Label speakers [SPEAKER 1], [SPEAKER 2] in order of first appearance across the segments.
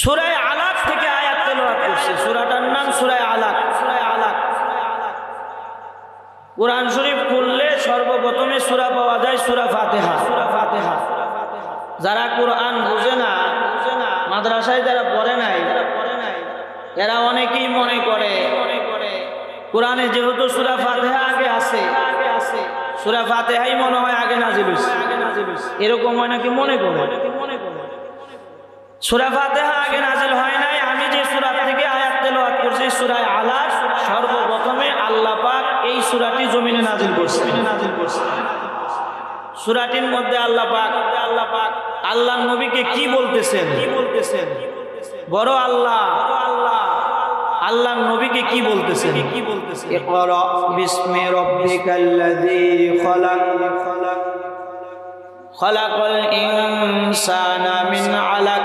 [SPEAKER 1] সুরায় আলাক থেকে আয়াত তেলাওয়াত করছে। সুরাটার নাম সুরায় আলাক সুরায় আলাক কোরআন শরীফ খুললে সর্বপ্রথমে সুরা পাওয়া যায় সুরা ফাতেহা। সুরা ফাতেহা। যারা কোরআন বুঝে না, মাদ্রাসায় যারা পড়ে নাই যারা পড়ে নাই এরা অনেকেই মনে করে মনে করে কোরআনে যেহেতু সুরা ফাতেহা আগে আছে আগে আছে সুরা ফাতেহাই মনে হয় আগে নাজিল। এরকম হয় নাকি মনে করে? সুরা ফাতেহা আগে নাজিল হয় নাই। আমি যে সুরা থেকে আয়াত তেলাওয়াত করছি সুরায় আলার সর্বপ্রথমে আল্লাহ পাক এই সুরাটি জমিনে নাজিল করছে নাজিল করছে সুরাটির মধ্যে আল্লাহ পাক আল্লাহ পাক আল্লাহ নবীকে কি বলতেছেন? কি বলতেছেন বড় আল্লাহ আল্লাহ আল্লাহ নবীকে কি বলতেছেন? কি বলতেছেন ইকরা বিসমি রাব্বিকাল্লাযী খলাক খলাক। খলাকাল ইনসানা মিন আলাক।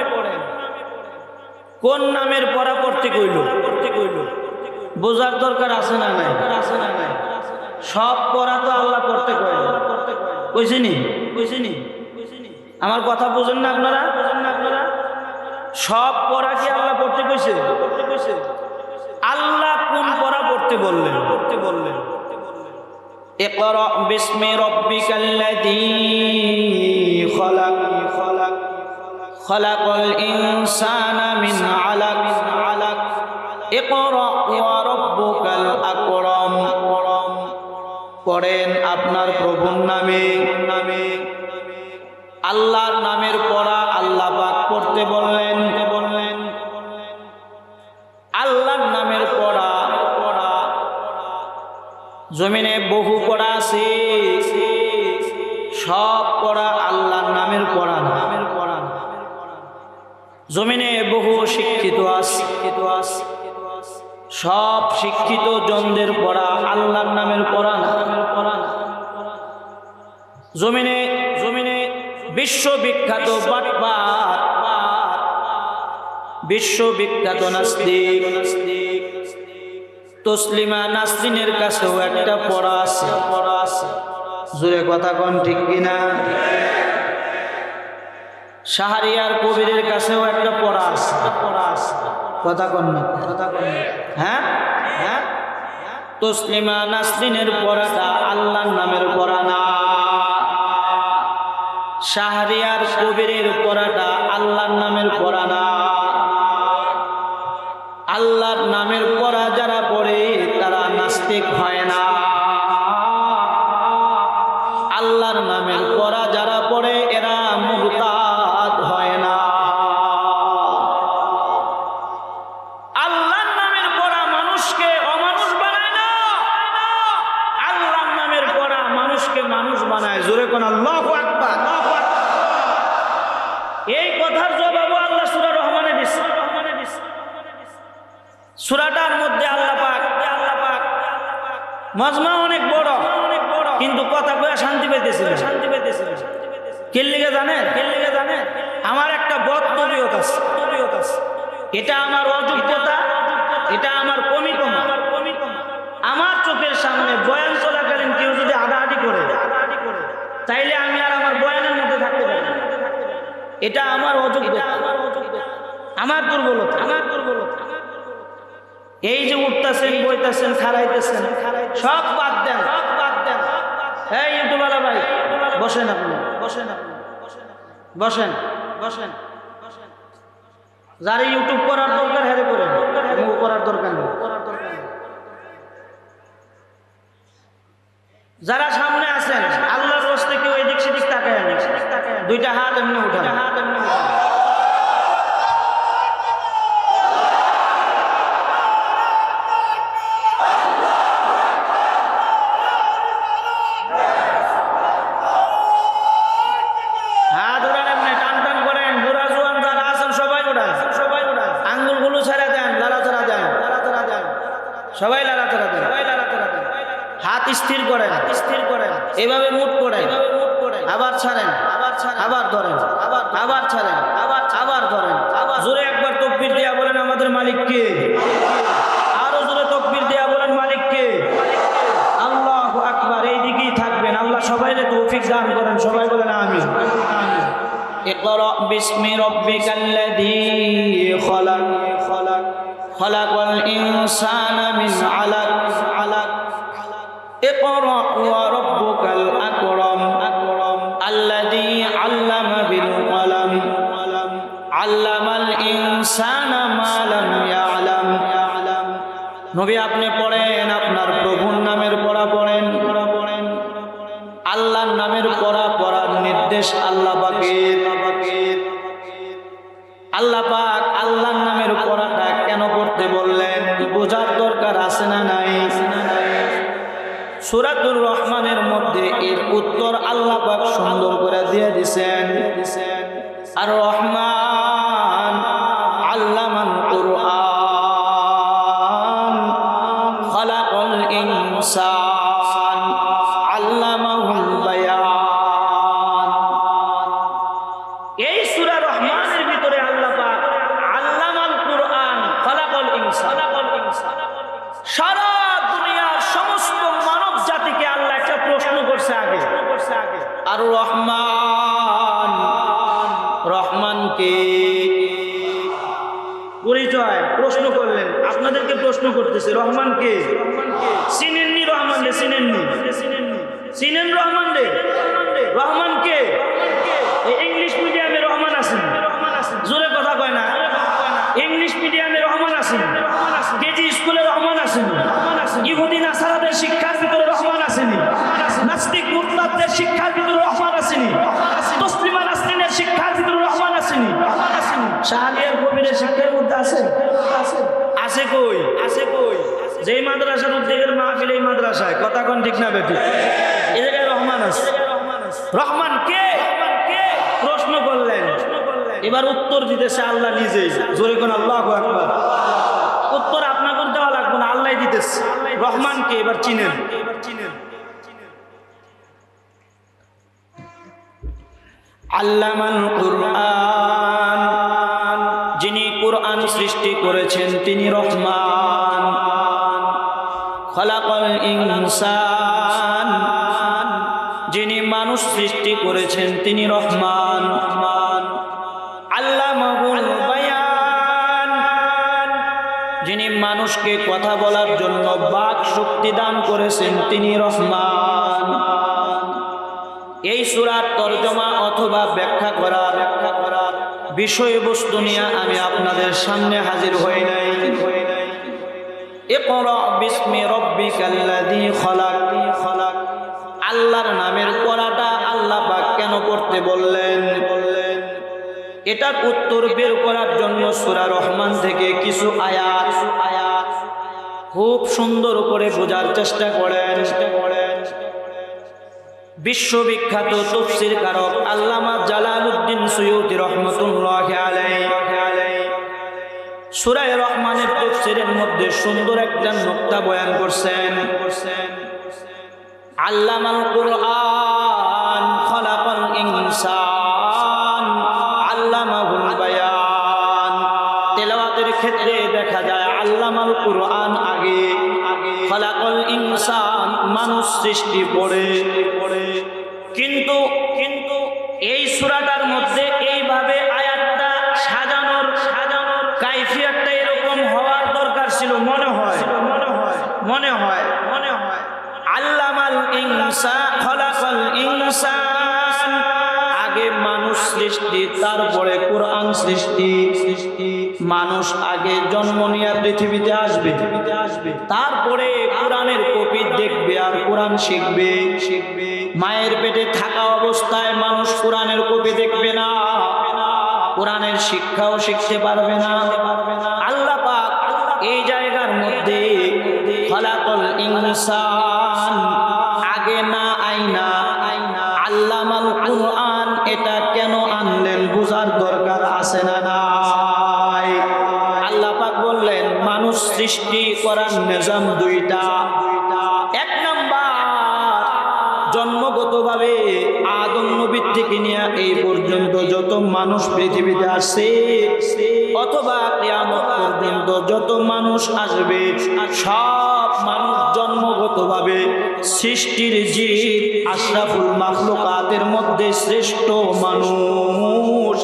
[SPEAKER 1] কোন নামের পড়া পড়তে কইল পড়তে কইল বোঝার দরকার আছে না নাই আছে না নাই সব পড়া তো আল্লাহ পড়তে কইল কইছিনি কইছিনি আমার কথা বুঝেন না আপনারা বুঝেন না আপনারা সব পড়া কি আল্লাহ পড়তে কইছে পড়তে কইছে আল্লাহ কোন পড়া পড়তে বললেন পড়তে বললেন اقرأ باسم ربك الذي خلق خلق খলাকল ইনসানা মিন আলাক। আলাক ইকরা ওয়া রাব্বুকাল আকরাম। পড়েন আপনার প্রভুর নামে। নামে আল্লাহর নামের পড়া আল্লাহ পাক পড়তে বললেন। বললেন আল্লাহর নামের পড়া। পড়া জমিনে বহু পড়া আছে। সব পড়া আল্লাহর নামের পড়া নামের জমিনে বহু শিক্ষিত শিক্ষিত সব শিক্ষিত জনদের পড়া আল্লাহর নামের পড়া নামের জমিনে জমিনে বিশ্ববিখ্যাত বিশ্ববিখ্যাত নাস্তিক। তসলিমা নাসরিনের কাছেও একটা পড়া আছে পড়া আছে। জোরে কথা কন ঠিক কিনা? শাহরিয়ার কবিরের কাছেও একটা পড়া আছে। পড়া আছে কথা কন্য কথা কন না। হ্যাঁ? হ্যাঁ? তসলিমা নাসরিনের পড়াটা আল্লাহর নামের পড়া না। শাহরিয়ার কবিরের পড়াটা আল্লাহর নামের পড়া না। মানুষ বানায়। জোরে কোন আল্লাহ আকবার এই কথার জবাবও আল্লাহ সুরা রহমানে দিচ্ছে রহমানে দিচ্ছে সুরাটার মধ্যে আল্লাহ পাক আল্লাহ পাক। মজমা অনেক বড় অনেক বড় কিন্তু কথা কয়ে শান্তি পেতেছিল শান্তি পেতেছিল কেল্লিকে জানে কেল্লিকে জানে আমার একটা বদ তবিয়ত আছে। তবিয়ত আছে এটা আমার অযোগ্যতা, এটা আমার কমিকমা আমার চোখের সামনে বয়ান চলাকালীন কেউ যদি আড়াআড়ি করে তাইলে আমি আর আমার বয়ানের মধ্যে থাকতে পারি না। এটা আমার অযোগ্যতা আমার দুর্বলতা। আমার দুর্বলতা। এই যে উঠতেছেন বইতেছেন খারাইতেছেন সব বাদ দেন। সব বাদ দেন। এই ইউটিউবালা ভাই বসেন আপনি। বসেন আপনি। বসেন বসেন। যার ইউটিউব করার দরকার হেরে করেন করার দরকার নেই। যারা দুইটা হাত এমনি উঠান। হাত এমনি করেন সবাই ছেড়ে দেন সবাই লাড়াচাড়া দেন। হাত স্থির করেন। স্থির করেন। এভাবে মুট করেন। আবার ছাড়েন আবার ছাড়েন। আবার ধরেন আবার আবার ছাড়েন আবার আবার ধরেন আবার জোরে একবার তকবির দিয়া বলেন আমাদের মালিক কে আরো জোরে তকবির দিয়া বলেন মালিক কে আল্লাহ আকবার এই দিকেই থাকবেন আল্লাহ সবাইকে তৌফিক দান করেন সবাই বলেন আমিন اقرأ باسم ربك الذي خلق خلق خلق الإنسان من علق علق اقرأ وربك আল্লাহর নামের পড়া, পড়ার নির্দেশ আল্লাহ আল্লাহ পাক আল্লাহর নামের পড়াটা কেন পড়তে বললেন? বোঝার দরকার আছে না নাই? সুরাতুর রহমানের মধ্যে এর উত্তর আল্লাহ পাক সুন্দর করে দিয়ে দিছেন। আর রহমান আল্লামান কুরআন। খলাকল ইনসান। প্রশ্ন করতেছে, রহমান কে? চিনেননি রহমান রে, চিনেননি। চিনেন রহমান রে? রহমান কে? ইংলিশ মিডিয়ামে রহমান আছেন জোরে কথা কয় না। ইংলিশ মিডিয়ামে রহমান আছেন কেজি স্কুলে রহমান আছেন শাহালিয়ার কবিরের শিক্ষার মধ্যে আছে আছে কই? আছে কই? যেই মাদ্রাসার উদ্যোগের মাহফিল এই মাদ্রাসায়। কথা কোন ঠিক না বেটি? জায়গায় রহমান আছে। রহমান কে? প্রশ্ন করলেন। এবার উত্তর দিতেছে আল্লাহ নিজেই। জোরে কোন আল্লাহ আকবার। উত্তর আপনাকে দেওয়া লাগবে না আল্লাহ দিতেছে। রহমান কে? এবার চিনেন। আল্লামান কুরআন যিনি কোরআন। সৃষ্টি করেছেন তিনি রহমান। খলাকল ইনসান। যিনি মানুষ সৃষ্টি করেছেন তিনি রহমান। বায়ান। যিনি মানুষকে কথা বলার জন্য বাক শক্তি দান করেছেন তিনি রহমান। এই সুরার তর্জমা অথবা ব্যাখ্যা করার ব্যাখ্যা করার বিষয়বস্তু নিয়ে আমি আপনাদের সামনে হাজির হই নাই। আল্লাহর নামের পড়াটা আল্লাহ পাক কেন পড়তে বললেন? বললেন এটার উত্তর বের করার জন্য সূরা রহমান থেকে কিছু আয়াত। আয়াত খুব সুন্দর করে বোঝার চেষ্টা করেন। চেষ্টা বিশ্ববিখ্যাত তফসির কারক আল্লামা জালালউদ্দিন সৈয়দ রহমতুল্লাহ সুরায় রহমানের তফসিরের মধ্যে সুন্দর একটা নোক্তা বয়ান করছেন। আল্লামাল কুরআন খলাকাল ইনসান, আল্লামাহুল বায়ান। তেলাওয়াতের ক্ষেত্রে দেখা যায় আল্লামাল কুরআন আগে খলাকাল ইনসান মানুষ সৃষ্টি পড়ে পড়ে কিন্তু কিন্তু এই সূরাটার মধ্যে এইভাবে আয়াতটা সাজানোর সাজানোর কাইফিয়াতটা এরকম হওয়ার দরকার ছিল, মনে হয়। মনে হয়। মনে হয় মনে হয় আল্লামাল ইনসান খলাকাল ইনসান। আগে মানুষ সৃষ্টি, তারপরে কোরআন সৃষ্টি সৃষ্টি। মানুষ আগে জন্ম নিয়ে পৃথিবীতে আসবে। আসবে তারপরে কোরআনের কপি দেখবে আর কোরআন শিখবে। শিখবে মায়ের পেটে থাকা অবস্থায় মানুষ কোরআনের কপি দেখবে না। কোরআনের শিক্ষাও শিখতে পারবে না। আল্লাহ পাক এই জায়গার মধ্যে ফলাকল ইনসান করার দুইটা। এক নাম্বার, জন্মগতভাবে আদম নবীর থেকে নিয়ে এই পর্যন্ত যত মানুষ পৃথিবীতে আসে অথবা কিয়ামত পর্যন্ত যত মানুষ আসবে, সব মানুষ জন্মগতভাবে সৃষ্টির জীব আশরাফুল মাখলুকাতের মধ্যে শ্রেষ্ঠ মানুষ।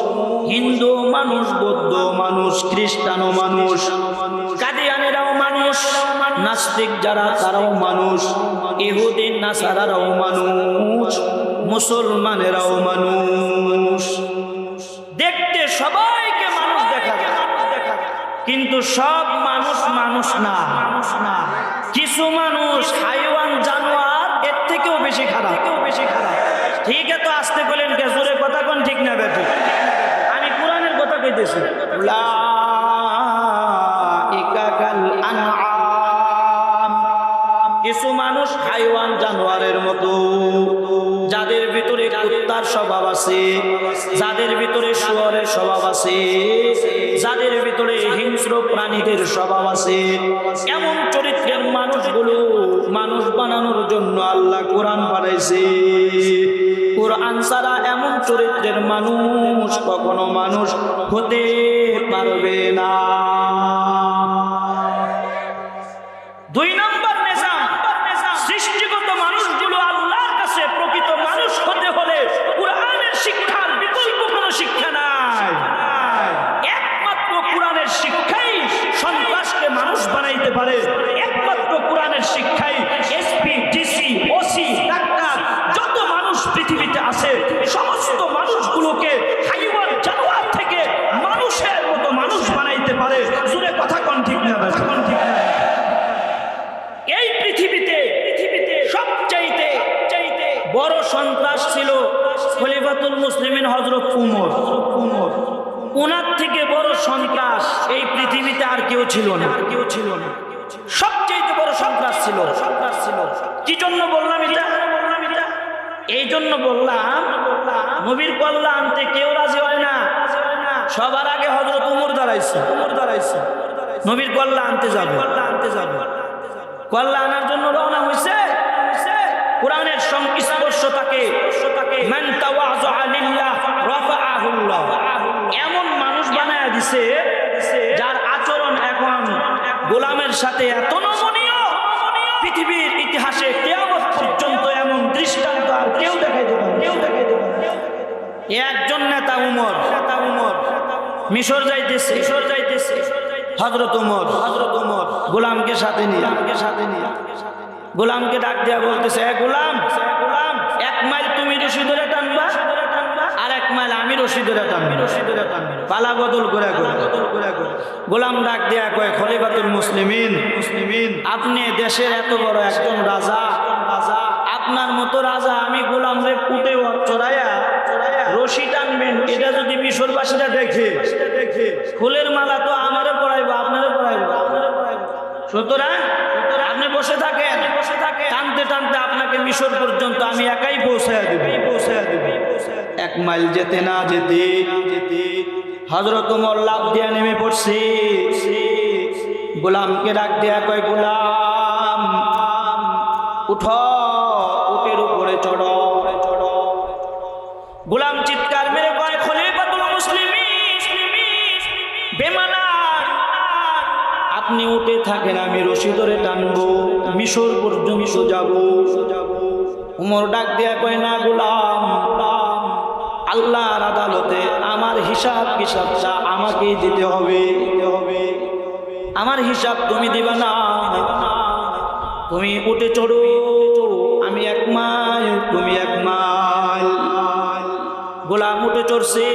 [SPEAKER 1] হিন্দু মানুষ, বৌদ্ধ মানুষ খ্রিস্টানও মানুষ নাস্তিক যারা, তারাও মানুষ। ইহুদিন নাসারারাও মানুষ। মুসলমানেরাও মানুষ। দেখতে সবাইকে মানুষ দেখা কিন্তু সব মানুষ মানুষ না। মানুষ না কিছু মানুষ হাইওয়ান, জানোয়ার, এর থেকেও বেশি খারাপ। বেশি খারাপ ঠিক তো আসতে বলেন কে? কথা কোন, ঠিক না, বেঠি। আমি কোরআনের কথা কইতেছি। আছে যাদের ভিতরে শুয়ারের স্বভাব আছে, যাদের ভিতরে হিংস্র প্রাণীদের স্বভাব আছে, এমন চরিত্রের মানুষগুলো মানুষ বানানোর জন্য আল্লাহ কোরআন বানাইছে। কোরআন ছাড়া এমন চরিত্রের মানুষ কখনো মানুষ হতে পারবে না। পারে একমাত্র কোরআনের শিক্ষাই এসপি ডিসি ওসি ডাক্তার, যত মানুষ পৃথিবীতে আছে, সমস্ত মানুষগুলোকে হাইওয়ান জানোয়ার থেকে মানুষের মতো মানুষ বানাইতে পারে। জুড়ে কথা কোন ঠিক না ঠিক না। এই পৃথিবীতে পৃথিবীতে সবচাইতে চাইতে বড় সন্ত্রাস ছিল খলিফাতুল মুসলিমিন হজরত উমর। উমর ওনার থেকে বড় সন্ত্রাস এই পৃথিবীতে আর কেউ ছিল না। কেউ ছিল না। সবচাইতে বড় সন্ত্রাস ছিল। সন্ত্রাস ছিল কি জন্য বললাম এটা? বললাম এটা এই জন্য বললাম, নবীর কল্লা আনতে কেউ রাজি হয় না। সবার আগে হজরত উমর দাঁড়াইছে। উমর দাঁড়াইছে নবীর কল্লা আনতে যাবে। কল্লা আনতে যাবে কল্লা আনার জন্য রওনা হয়েছে কোরআনের সংস্পর্শ তাকে মান এমন মানুষ বানায় দিছে, যার আচরণ এখন গোলামের সাথে এত নমনীয় পৃথিবীর ইতিহাসে কিয়ামত পর্যন্ত এমন দৃষ্টান্ত আর কেউ দেখাইতে পারে কেউ দেখাইতে পারে একজন নেতা উমর নেতা উমর মিশর যাইতেছে। মিশর যাইতেছে। হজরত উমর হজরত উমর গোলামকে সাথে নিয়ে। গোলামকে সাথে নিয়ে। গোলামকে ডাক দেয়া বলতেছে এ গোলাম গোলাম এক মাইল তুমি রশি ধরে টানবা আর এক মাইল আমি রশি ধরে টানবি। রশি ধরে টানবি। পালা বদল করে বদল করে গোলাম। ডাক দেয়া কয় খলিফাতুল মুসলিমিন মুসলিমিন আপনি দেশের এত বড় একজন রাজা। রাজা। আপনার মতো রাজা আমি গোলাম রে কুটে চড়াইয়া রশি টানবেন। এটা যদি মিশরবাসীরা দেখে। ফুলের মালা তো আমারও পড়াইবো আপনারও পড়াইবো আপনারও পড়াইবো সুতরাং আপনি বসে থাকেন। বসে থাকেন টানতে টানতে আপনাকে মিশর পর্যন্ত আমি একাই পৌঁছায় দেব। পৌঁছায় দেব এক মাইল যেতে না যেতে যেতে হজরত উমর লাভ দিয়া নেমে পড়ছে। গোলামকে ডাক দেয়া কয়, গোলাম, উঠ। আপনি উঠে থাকেন, আমি রশি ধরে টানবো। মিশর পর্যন্ত যাব। উমর ডাক দেয়া কয়, না গোলাম, আল্লাহর আদালতে আমার হিসাব হিসাবটা আমাকেই দিতে হবে? আমার হিসাব তুমি দিবা না। তুমি উঠে চড়ো। আমি এক মাইল, তুমি এক মাইল। গোলাম উঠে চড়ছে।